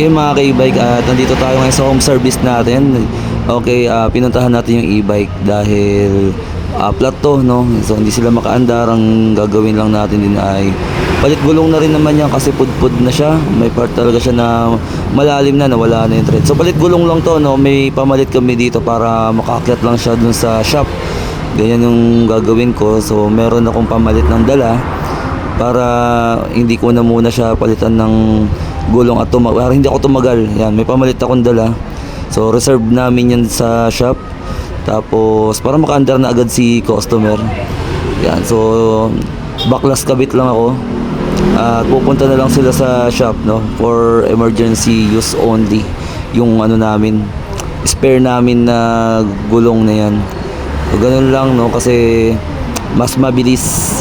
Okay mga ka-e-bike at nandito tayo ngayon sa home service natin. Okay, ah, pinuntahan natin yung e-bike dahil ah, flat to, no? So hindi sila makaandar. Ang gagawin lang natin din ay palit gulong na rin naman yan kasi pudpud na siya. May part talaga siya na malalim na, nawala na yung thread. So palit gulong lang to, no? May pamalit kami dito para makaakyat lang siya dun sa shop. Ganyan yung gagawin ko. So meron akong pamalit ng dala para hindi ko na muna siya palitan ng gulong at tuma- para hindi ako tumagal. Yan, may pamalit akong dala. So reserve namin yan sa shop. Tapos para makaandar na agad si customer. Yan, so baklas kabit lang ako. At pupunta na lang sila sa shop no for emergency use only yung ano namin spare namin na gulong na yan. So, ganun lang no kasi mas mabilis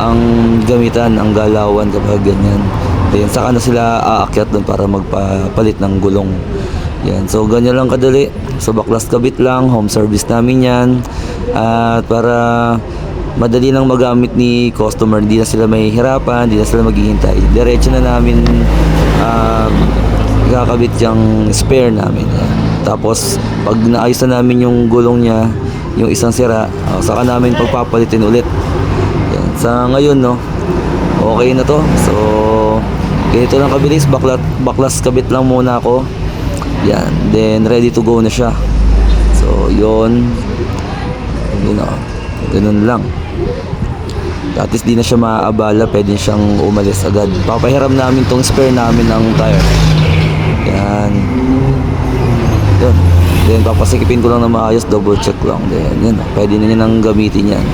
ang gamitan, ang galawan kapag ganyan. Ayan, saka na sila aakyat doon para magpapalit ng gulong. Yan, so ganyan lang kadali. So baklas kabit lang, home service namin yan. At para madali lang magamit ni customer, hindi na sila may hirapan, hindi na sila maghihintay. Diretso na namin um, ikakabit yung spare namin. Yan. Tapos pag naayos na namin yung gulong niya, yung isang sira, uh, saka namin pagpapalitin ulit. Yan. Sa ngayon, no, okay na to. So, ganito lang kabilis. Baklat, baklas kabit lang muna ako. Yan. Then, ready to go na siya. So, yun. Yun o. Ganun lang. At least di na siya maaabala. Pwede siyang umalis agad. Papahiram namin tong spare namin ng tire. Yan. Yun. Then, papasikipin ko lang na maayos. Double check lang. Then, yun. Pwede na niya nang gamitin yan.